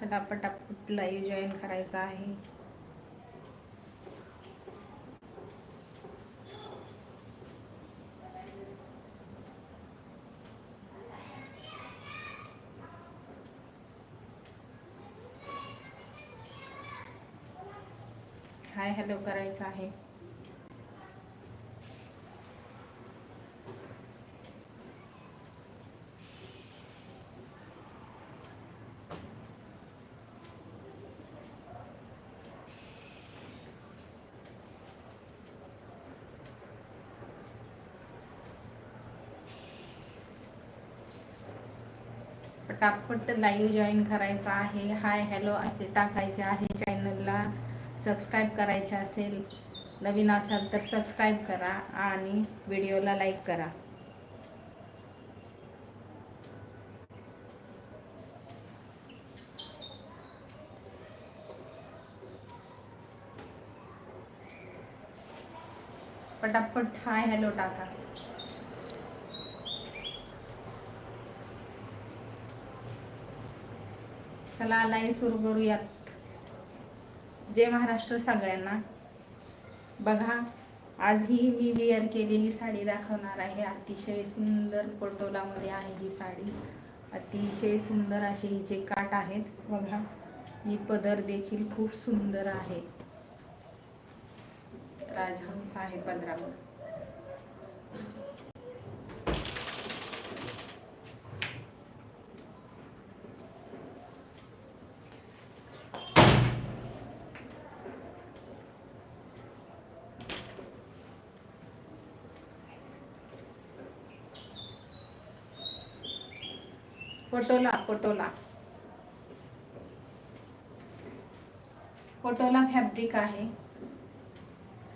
चला पटापट live join करायचं आहे. हाय हॅलो करायचं आहे. पटापट लाईव्ह जॉईन करायचा आहे. हाय हॅलो असे टाकायचे आहे. चॅनलला सबस्क्राईब करायचे असेल नवीन असाल तर सबस्क्राईब करा आणि व्हिडिओला लाईक करा. पटापट हाय हॅलो टाका. चला लाईव्ह सुरू करूयात. जय महाराष्ट्र सगळ्यांना. बघा आज ही मी वेअर केलेली साडी दाखवणार आहे. अतिशय सुंदर पटोलामध्ये आहे ही साडी. अतिशय सुंदर असे हिचे काट आहेत. बघा ही पदर देखील खूप सुंदर आहे. राजहंस आहे पदरावर. पटोला पटोला पटोला फॅब्रिक आहे.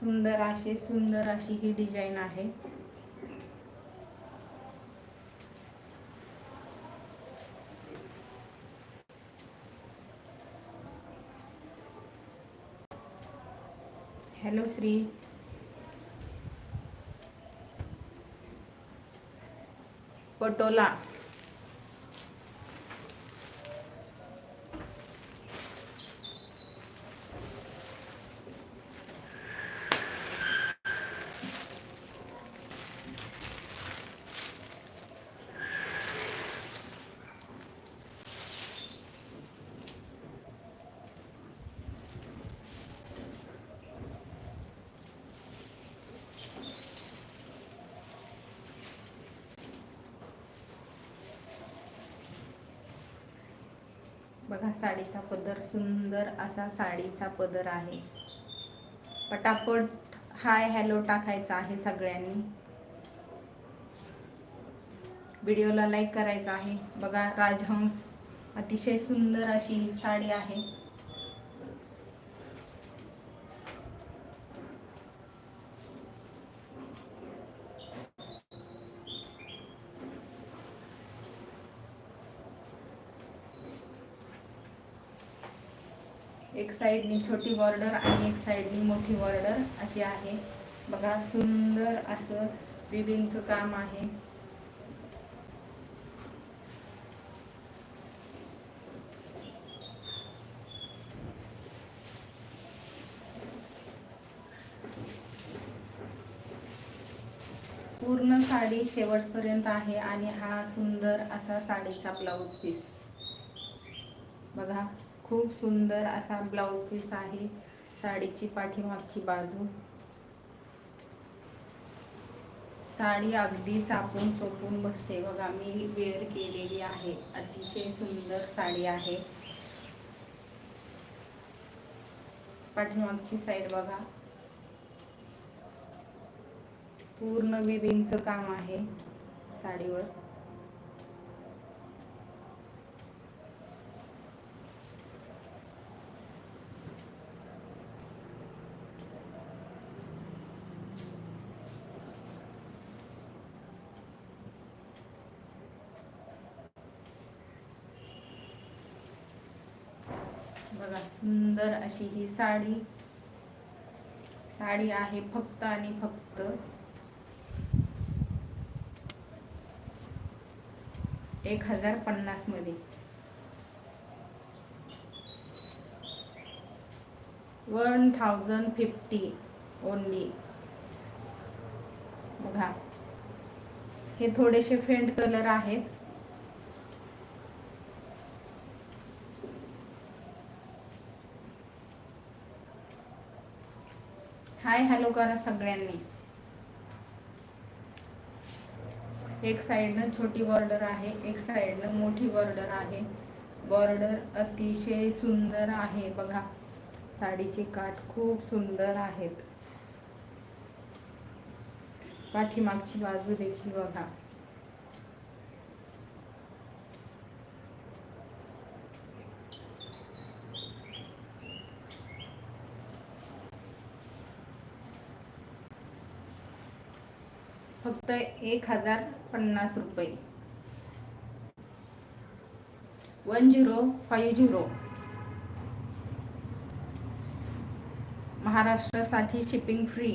सुंदर असे सुंदर अशी ही श्री पटोला बघा साडीचा पदर सुंदर असा साडीचा पदर आहे. पटापट हाय हॅलो टाकायचा आहे सगळ्यांनी. व्हिडिओला लाईक करायचा आहे. बघा राजहंस अतिशय सुंदर अशी साडी आहे. साईडनी छोटी बॉर्डर आणि एक साईडनी मोठी बॉर्डर अशी आहे. बघा सुंदर असं विविंगचं काम आहे. पूर्ण साडी शेवटपर्यंत आहे आणि हा सुंदर असा साडीचा ब्लाऊज पीस. बघा. खूप सुंदर असा ब्लाऊज पीस आहे. साडीची पाठीमागची बाजू. साडी अगदी चापून चोपून बसते. बघा मी वेअर केलेली आहे. अतिशय सुंदर साडी आहे. पाठीमागची साईड बघा. पूर्ण विविंगचं काम आहे साडीवर. बघा सुंदर अशी ही साडी. साडी आहे फक्त आणि फक्त. एक हजार पन्नासमध्ये. वन थाउजंड फिफ्टी ओनली बघा. हे थोडेसे फेंट कलर आहेत. हाय हॅलो करा सगळ्यांनी. एक साईडनं छोटी बॉर्डर आहे एक साईडनं मोठी बॉर्डर आहे. बॉर्डर अतिशय सुंदर आहे बघा. साडीचे काठ खूप सुंदर आहेत. पाठीमागची बाजू देखील बघा. फक्त एक हजार पन्नास रुपये. One zero five zero. महाराष्ट्रासाठी शिपिंग फ्री.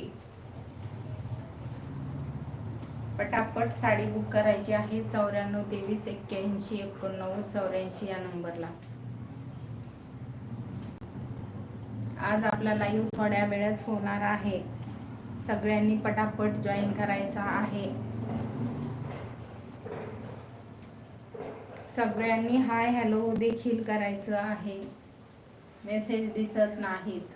पटापट साडी बुक करायची आहे चौऱ्याण्णव तेवीस एक्क्याऐंशी एकोणनव्वद चौऱ्याऐंशी या नंबरला. आज आपला लाईव्ह थोड्या वेळच होणार आहे. सगळ्यांनी पटापट जॉईन करायचा आहे. सगळ्यांनी हाय हॅलो देखील करायचं आहे. मेसेज दिसत नाहीत.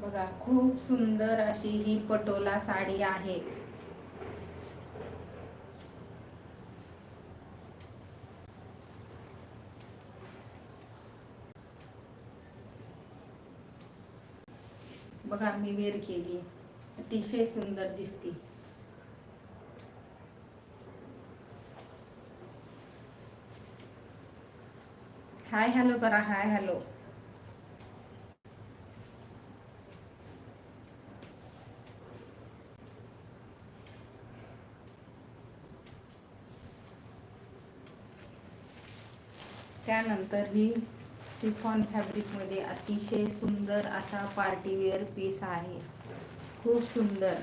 बघा खूप सुंदर अशी ही पटोला साडी आहे. बघा मी वेअर केली. अतिशय सुंदर दिसते. हाय हॅलो करा हाय हॅलो. त्यानंतर ही सिफॉन फॅब्रिकमध्ये अतिशय सुंदर असा पार्टीवेअर पीस आहे. खूप सुंदर.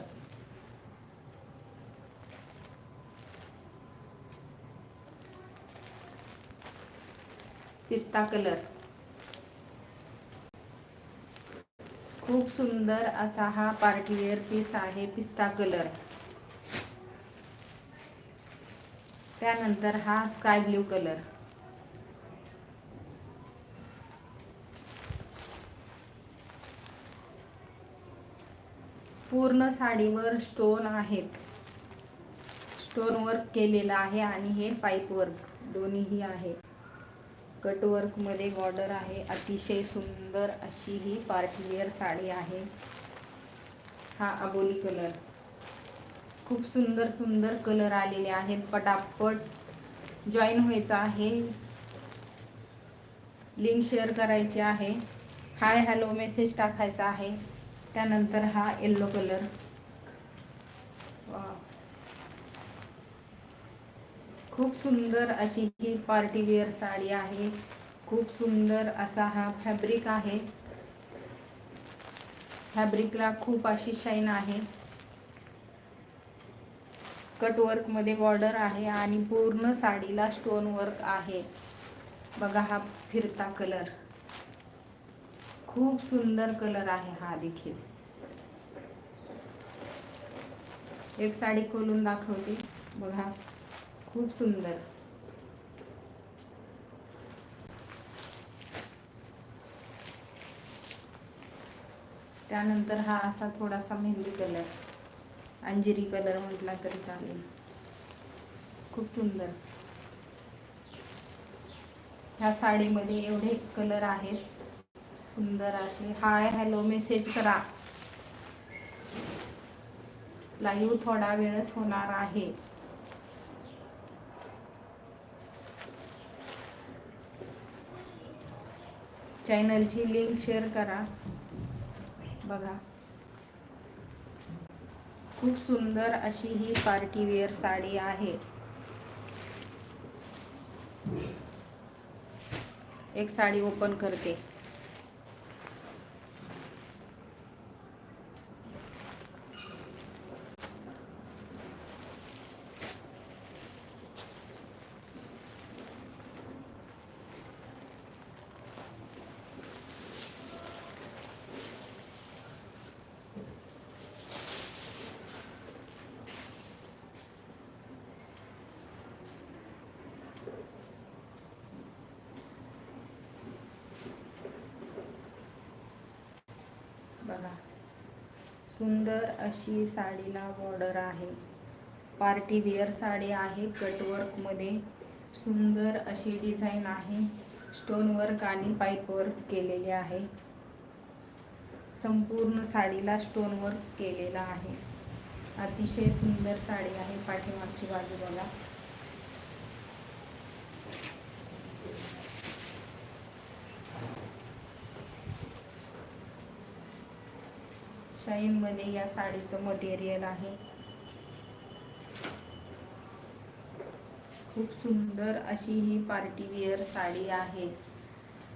पिस्ता कलर खूप सुंदर असा हा पार्टीवेअर पीस आहे पिस्ता कलर त्यानंतर हा स्काय ब्ल्यू कलर पूर्ण साडीवर स्टोन आहेत. स्टोन वर्क केलेलं आहे आणि हे पाईप वर्क दोन्हीही आहे. कट वर्कमध्ये बॉर्डर आहे. अतिशय सुंदर अशी ही पार्टीवेअर साडी आहे. हा अबोली कलर खूप सुंदर सुंदर कलर आलेले आहेत. पटापट जॉईन व्हायचं आहे. लिंक शेअर करायची आहे. हाय हॅलो मेसेज टाकायचा आहे. त्यानंतर हा येल्लो कलर खूप सुंदर अशी ही पार्टीवेअर साडी आहे. खूप सुंदर असा हा फॅब्रिक आहे. फॅब्रिकला खूप अशी शाईन आहे. कट बॉर्डर आहे आणि पूर्ण साडीला स्टोन वर्क आहे. बघा हा फिरता कलर खूप सुंदर कलर आहे हा देखील. एक साडी खोलून दाखवते. बघा खूप सुंदर. त्यानंतर हा असा थोडासा मेहंदी कलर अंजिरी कलर म्हटला तरी चालेल. खूप सुंदर. ह्या साडीमध्ये एवढे कलर आहेत. सुंदर असे. हाय हॅलो मेसेज करा. लाईव्ह थोडा वेळच होणार आहे. चॅनलची लिंक शेअर करा. बघा. खूप सुंदर अशी ही पार्टी वेअर साडी आहे. एक साडी ओपन करते बघा सुंदर अशी साडीला बॉर्डर आहे. पार्टी वेअर साडी आहे कटवर्कमध्ये सुंदर अशी डिझाईन आहे. स्टोनवर्क आणि पाईपवर्क केलेले आहे. संपूर्ण साडीला स्टोनवर्क केलेला आहे. अतिशय सुंदर साडी आहे पाठीमागची बाजू बघा शाईनमध्ये या साडीचं मटेरियल आहे. खूप सुंदर अशी ही पार्टी वेअर साडी आहे.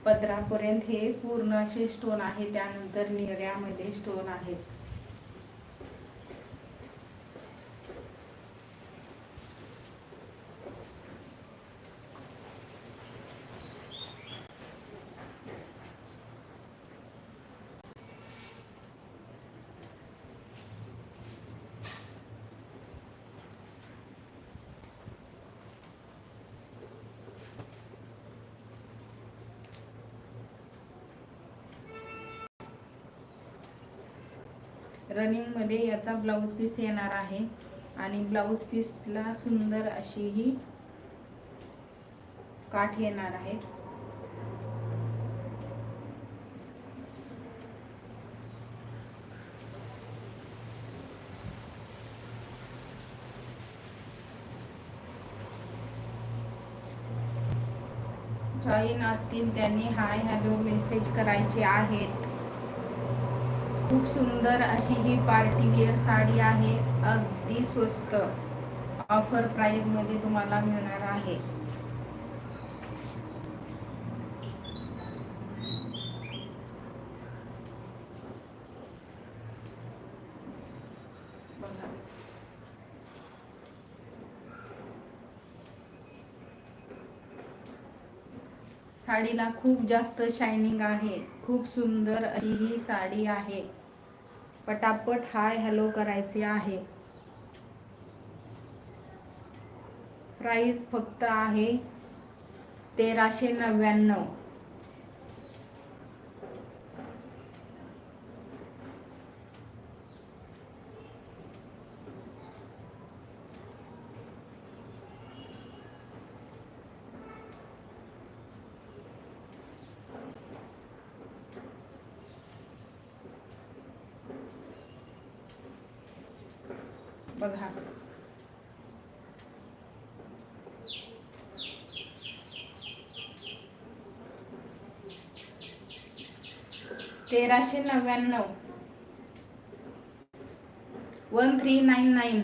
पदरापर्यंत हे पूर्ण असे स्टोन आहे त्यानंतर निर्यामध्ये स्टोन आहेत रनिंगमध्ये याचा ब्लाऊज पीस येणार आहे. आणि ब्लाऊज पीसला सुंदर अशी ही काठ येणार आहे. जॉईन असतील त्यांनी हाय हॅलो मेसेज करायचे आहेत. खूप सुंदर अशी ही पार्टी वेअर साडी आहे. अगदी स्वस्त ऑफर प्राइसमध्ये तुम्हाला मिळणार आहे. साडीला खूप जास्त शायनिंग आहे. खूप सुंदर अशी ही साडी आहे. पटापट हाय हॅलो करायचे आहे. प्राईस फक्त आहे तेराशे नव्याण्णव. बघा तेराशे नव्याण्णव. One three nine nine.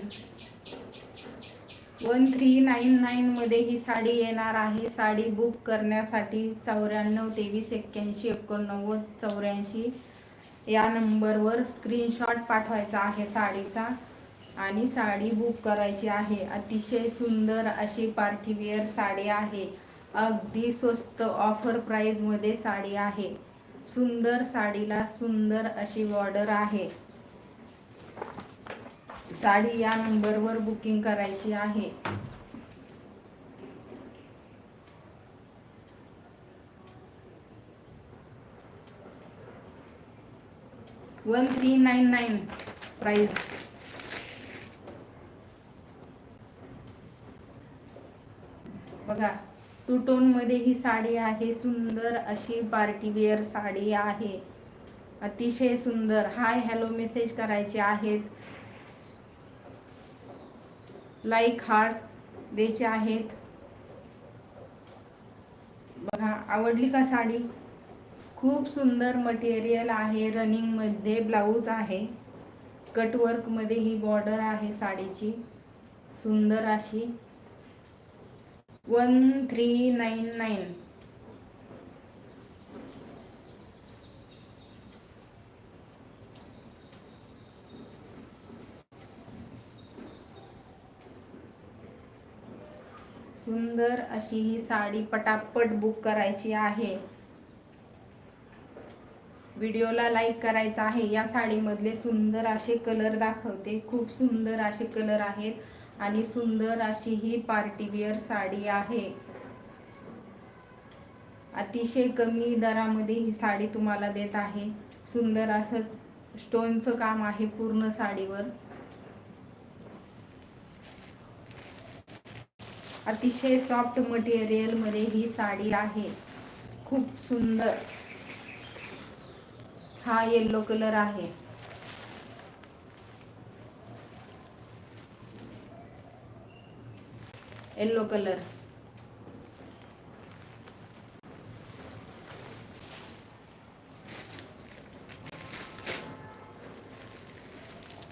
One three nine नाईनमध्ये ही साडी येणार आहे. साडी बुक करण्यासाठी चौऱ्याण्णव तेवीस एक्क्याऐंशी एकोणनव्वद चौऱ्याऐंशी या नंबरवर स्क्रीनशॉट पाठवायचा आहे साडीचा. आणि साडी बुक करायची आहे. अतिशय सुंदर अशी पार्टीवेअर साडी आहे. अगदी स्वस्त ऑफर प्राईजमध्ये साडी आहे. सुंदर साडीला सुंदर अशी बॉर्डर आहे. साडी या नंबरवर बुकिंग करायची आहे. One three nine nine price बघा टू टोनमध्ये ही साडी आहे सुंदर अशी पार्टी वेअर साडी आहे. अतिशय सुंदर. हाय हॅलो मेसेज करायचे आहेत. लाईक हार्ट्स द्यायचे आहेत. बघा आवडली का साडी? खूप सुंदर मटेरियल आहे रनिंगमध्ये ब्लाऊज आहे. कटवर्कमध्ये ही बॉर्डर आहे साडीची. सुंदर अशी. वन थ्री नाईन नाईन सुंदर अशी ही साडी पटापट बुक करायची आहे. व्हिडिओला लाईक करायचा आहे. या साडीमधले सुंदर असे कलर दाखवते. खूप सुंदर असे कलर आहेत. आणि सुंदर अशी ही पार्टीवेअर साडी आहे. अतिशय कमी दरामध्ये ही साडी तुम्हाला देत आहे. सुंदर असं स्टोनचं काम आहे पूर्ण साडीवर. अतिशय सॉफ्ट मटेरियलमध्ये ही साडी आहे. खूप सुंदर. हा येल्लो कलर आहे. येल्लो कलर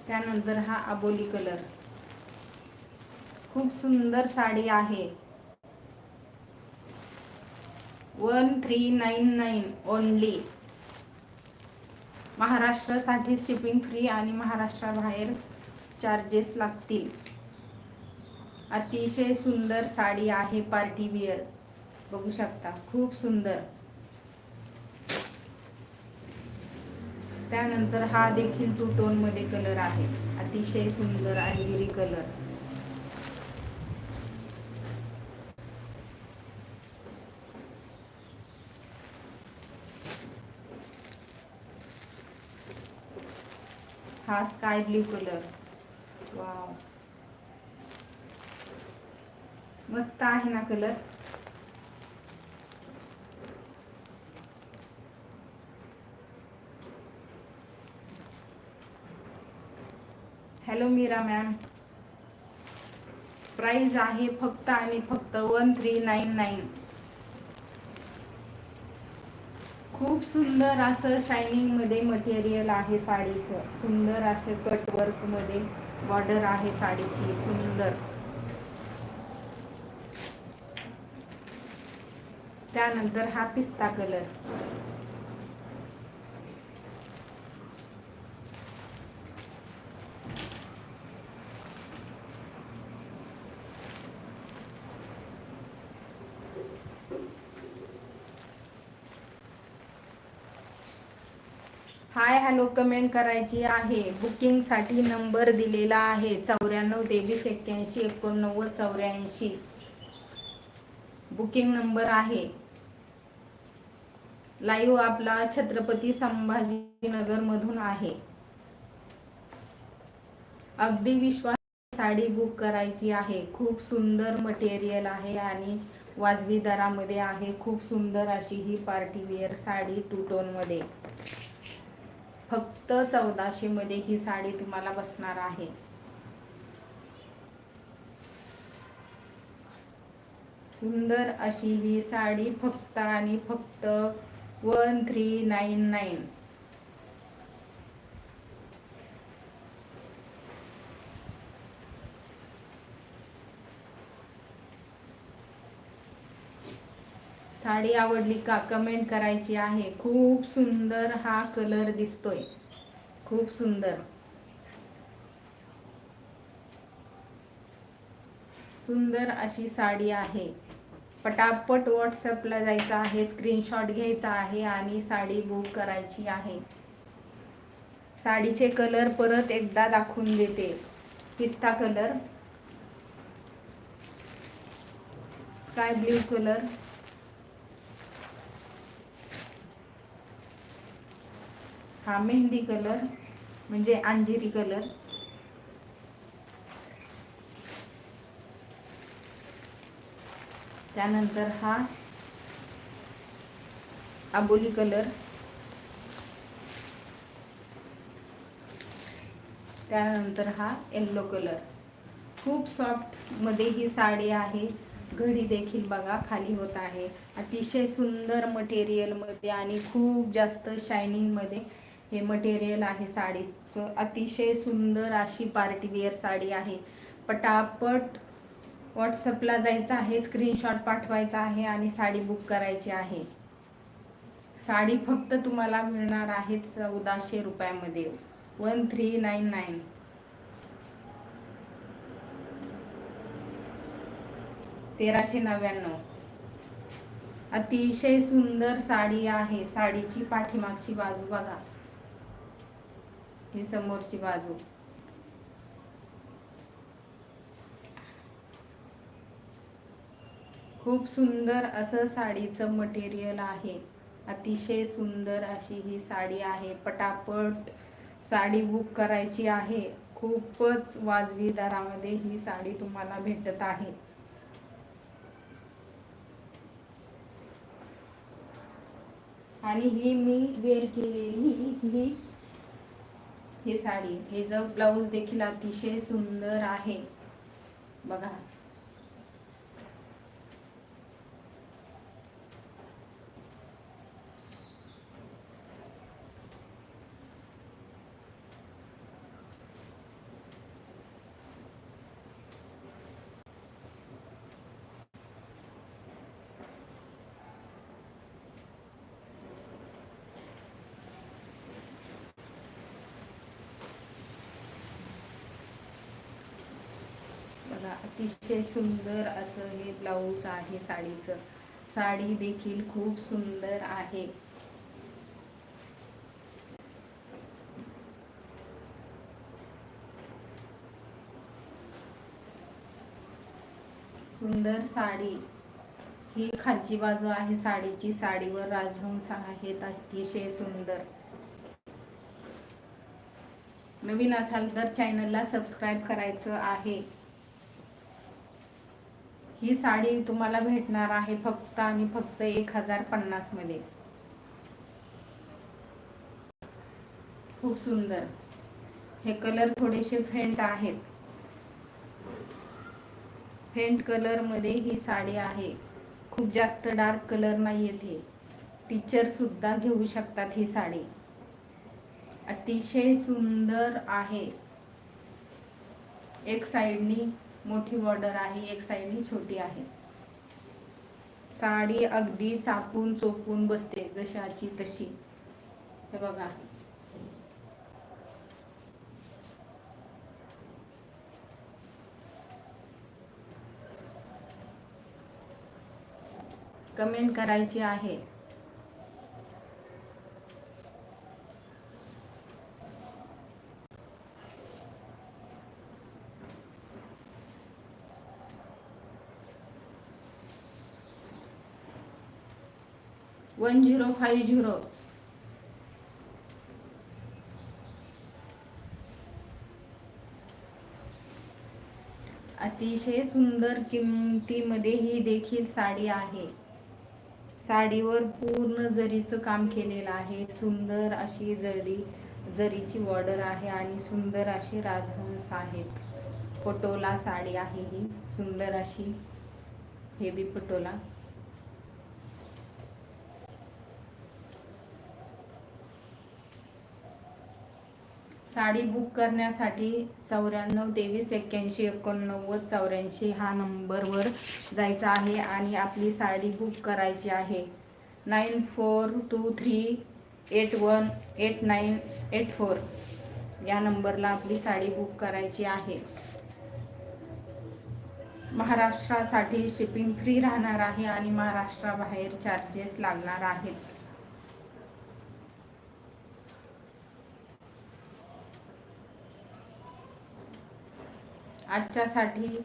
त्यानंतर हा आबोली कलर खूप सुंदर साडी आहे. One three nine nine only महाराष्ट्रासाठी शिपिंग फ्री आणि महाराष्ट्राबाहेर चार्जेस लागतील. अतिशय सुंदर साडी आहे पार्टी वियर बघू शकता खूप सुंदर. त्यानंतर हा देखील टू टोनमध्ये कलर आहे. अतिशय सुंदर अंजिरी कलर. हा स्काय ब्ल्यू कलर. वाव. मस्त आहे ना colour. Hello Meera ma'am price आहे फक्त आणि फक्त वन थ्री नाईन नाईन खूप सुंदर असं शायनिंगमध्ये मटेरियल आहे साडीचं. सुंदर असे कट वर्कमध्ये बॉर्डर आहे साडीची. सुंदर. त्यानंतर हा पिस्ता कलर हाय हॅलो कमेंट करायची आहे. बुकिंगसाठी नंबर दिलेला आहे. चौऱ्याण्णव तेवीस एक्क्याऐंशी एकोणनव्वद चौऱ्याऐंशी. बुकिंग नंबर आहे. लाईव्ह आपला छत्रपती संभाजीनगर मधून आहे. अगदी विश्वास साडी बुक करायची आहे. खूप सुंदर मटेरियल आहे आणि वाजवी दरामध्ये आहे. खूप सुंदर अशी ही पार्टी वेअर साडी टू टोनमध्ये. फक्त चौदाशे मध्ये ही साडी तुम्हाला बसणार आहे. सुंदर अशी ही साडी फक्त आणि फक्त one three nine nine sari आवडली का? कमेंट करायची आहे. खूप सुंदर हा कलर दिसतोय. खूप सुंदर. सुंदर अशी साडी आहे. पटापट व्हॉट्सअपला जायचं आहे स्क्रीनशॉट घ्यायचा आहे आणि साडी बुक करायची आहे. साडीचे कलर परत एकदा दाखवून देते. पिस्ता कलर स्काय ब्ल्यू कलर हा मेहंदी कलर म्हणजे अंजिरी कलर त्यानंतर हा आबोली कलर. त्यानंतर हा येल्लो कलर. खूप सॉफ्टमध्ये ही साडी आहे. घडी देखील बघा खाली होत आहे. अतिशय सुंदर मटेरियलमध्ये आणि खूप जास्त शायनिंगमध्ये हे मटेरियल आहे साडीचं. अतिशय सुंदर अशी पार्टीवेअर साडी आहे. पटापट व्हॉट्सअपला जायचं आहे स्क्रीनशॉट पाठवायचा आहे आणि साडी बुक करायची आहे. साडी फक्त तुम्हाला मिळणार आहे चौदाशे रुपयामध्ये. One three nine nine. तेराशे नव्याण्णव. अतिशय सुंदर साडी आहे. साडीची पाठीमागची बाजू बघा. ही समोरची बाजू. खूप सुंदर असं साडीचं मटेरियल आहे. अतिशय सुंदर अशी ही साडी आहे. पटापट साडी बुक करायची आहे. खूपच वाजवी दरामध्ये ही साडी तुम्हाला भेटत आहे. आणि ही मी वेअर केलेली ही ही साडी. हे जर ब्लाऊज देखील अतिशय सुंदर आहे. बघा बघा अतिशय सुंदर असं हे ब्लाऊज आहे साडीचं. साडी देखील खूप सुंदर आहे. सुंदर साडी. ही खालची बाजू आहे साडीची. साडीवर राजहंस आहेत. अतिशय सुंदर. नवीन असाल तर चॅनलला सबस्क्राईब करायचं आहे. ही साडी तुम्हाला भेटणार आहे फक्त आणि फक्त एक हजार पन्नासमध्ये. खूप सुंदर. हे कलर थोडेसे फेंट आहेत. फेंट कलरमध्ये ही साडी आहे. खूप जास्त डार्क कलर नाही येते टीचर सुद्धा घेऊ शकतात ही साडी. अतिशय सुंदर आहे. एक साइडनी मोठी बॉर्डर आहे एक साइडनी छोटी आहे. साडी अगदी चापून चोपून बसते जशाची तशी. हे बघा. कमेंट करायची आहे. One zero five zero. अतिशय सुंदर किमतीमध्ये ही देखील साडी आहे. साडीवर पूर्ण जरीचं काम केलेलं आहे. सुंदर अशी जरी जरीची बॉर्डर आहे आणि सुंदर असे राजहंस आहेत. पटोला साडी आहे ही. सुंदर अशी हेवी पटोला. साडी बुक करण्यासाठी चौऱ्याण्णव तेवीस एक्क्याऐंशी एकोणनव्वद चौऱ्याऐंशी हा नंबरवर जायचा आहे आणि आपली साडी बुक करायची आहे. Nine four two three eight one eight nine eight four या नंबरला आपली साडी बुक करायची आहे. महाराष्ट्रासाठी शिपिंग फ्री राहणार आहे आणि महाराष्ट्राबाहेर चार्जेस लागणार आहेत. आजच्यासाठी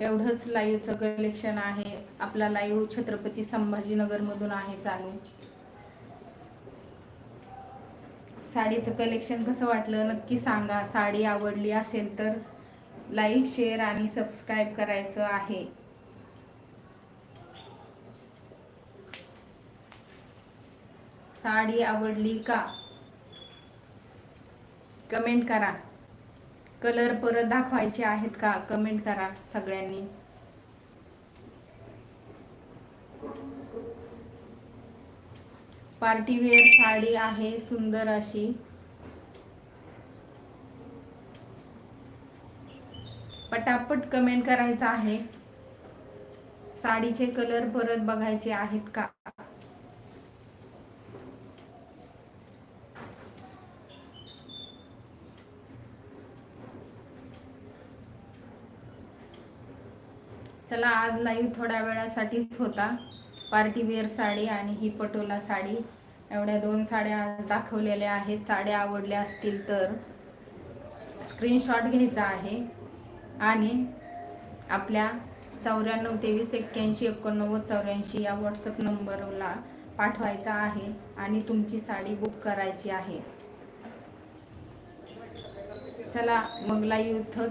एवढंच लाईव्हचं कलेक्शन आहे. आपला लाईव्ह छत्रपती संभाजीनगरमधून आहे चालू. साडीचं कलेक्शन कसं वाटलं? नक्की सांगा. साडी आवडली असेल तर लाईक शेअर आणि सबस्क्राईब करायचं आहे. साडी आवडली का? कमेंट करा. कलर परत दाखवायचे आहेत का? कमेंट करा सगळ्यांनी. पार्टीवेअर साडी आहे सुंदर अशी. पटापट कमेंट करायचं आहे. साडीचे कलर परत बघायचे आहेत का? चला आज लाईव्ह थोड्या वेळासाठीच होता. पार्टी वेअर साडी आणि ही पटोला साडी. एवढ्या दोन साड्या आज दाखवलेल्या आहेत. साड्या आवडल्या असतील तर स्क्रीनशॉट घ्यायचा आहे. आणि आपल्या चौऱ्याण्णव तेवीस एक्क्याऐंशी एकोणनव्वद चौऱ्याऐंशी या व्हॉट्सअप नंबरला पाठवायचा आहे आणि तुमची साडी बुक करायची आहे. चला मग लाईव्ह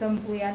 संपूयात.